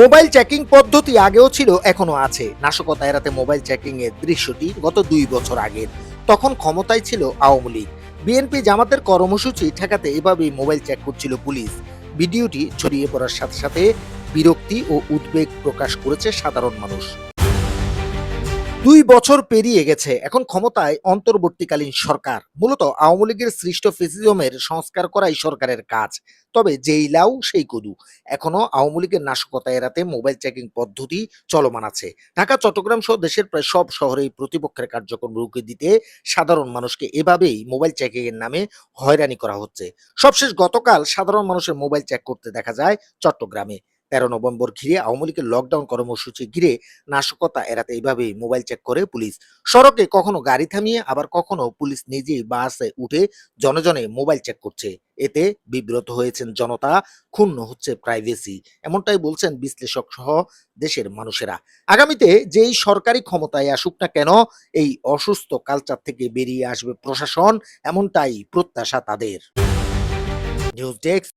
Mobile checking পদ্ধতি আগেও ছিল এখনও আছে। নাশকতা এড়াতে মোবাইল চেকিং এর দৃশ্যটি গত দুই বছর আগের। তখন ক্ষমতায় ছিল আওয়ামী লীগ। বিএনপি জামাতের কর্মসূচি ঠেকাতে এভাবেই মোবাইল চেক করছিল পুলিশ। ভিডিওটি ছড়িয়ে পড়ার সাথে সাথে বিরক্তি ও উদ্বেগ প্রকাশ করেছে সাধারণ মানুষ। দুই বছর পেরিয়ে গেছে, এখন ক্ষমতায় অন্তর্বর্তীকালীন সরকার। মূলত আওয়ামী লীগের সৃষ্ট ফেসিজমের সংস্কার করাই সরকারের কাজ। তবে যেই লাউ, সেই কদু। এখনও আওয়ামী লীগের নাশকতা এড়াতে মোবাইল চেকিং পদ্ধতি চলমান আছে। ঢাকা, চট্টগ্রাম সহ দেশের প্রায় সব শহরেই প্রতিপক্ষের কার্যক্রম রুখে দিতে সাধারণ মানুষকে এভাবেই মোবাইল চেকিং এর নামে হয়রানি করা হচ্ছে। সবশেষ গতকাল সাধারণ মানুষের মোবাইল চেক করতে দেখা যায় চট্টগ্রামে। তেরো নভেম্বর ঘিরে আওয়ামী লীগের লকডাউন কর্মসূচি ঘিরে নাশকতা এড়াতে এইভাবেই মোবাইল চেক করে পুলিশ। সড়কে কখনো গাড়ি থামিয়ে, আবার কখনো পুলিশ নিজেই বাসে উঠে জনজনে মোবাইল চেক করছে। এতে বিব্রত হয়েছেন জনতা, ক্ষুণ্ণ হচ্ছে প্রাইভেসি এমনটাই বলছেন বিশ্লেষক সহ দেশের মানুষেরা। আগামীতে যেই সরকারি ক্ষমতায় আসুক না কেন, এই অসুস্থ কালচার থেকে বেরিয়ে আসবে প্রশাসন, এমনটাই প্রত্যাশা তাদের। News desk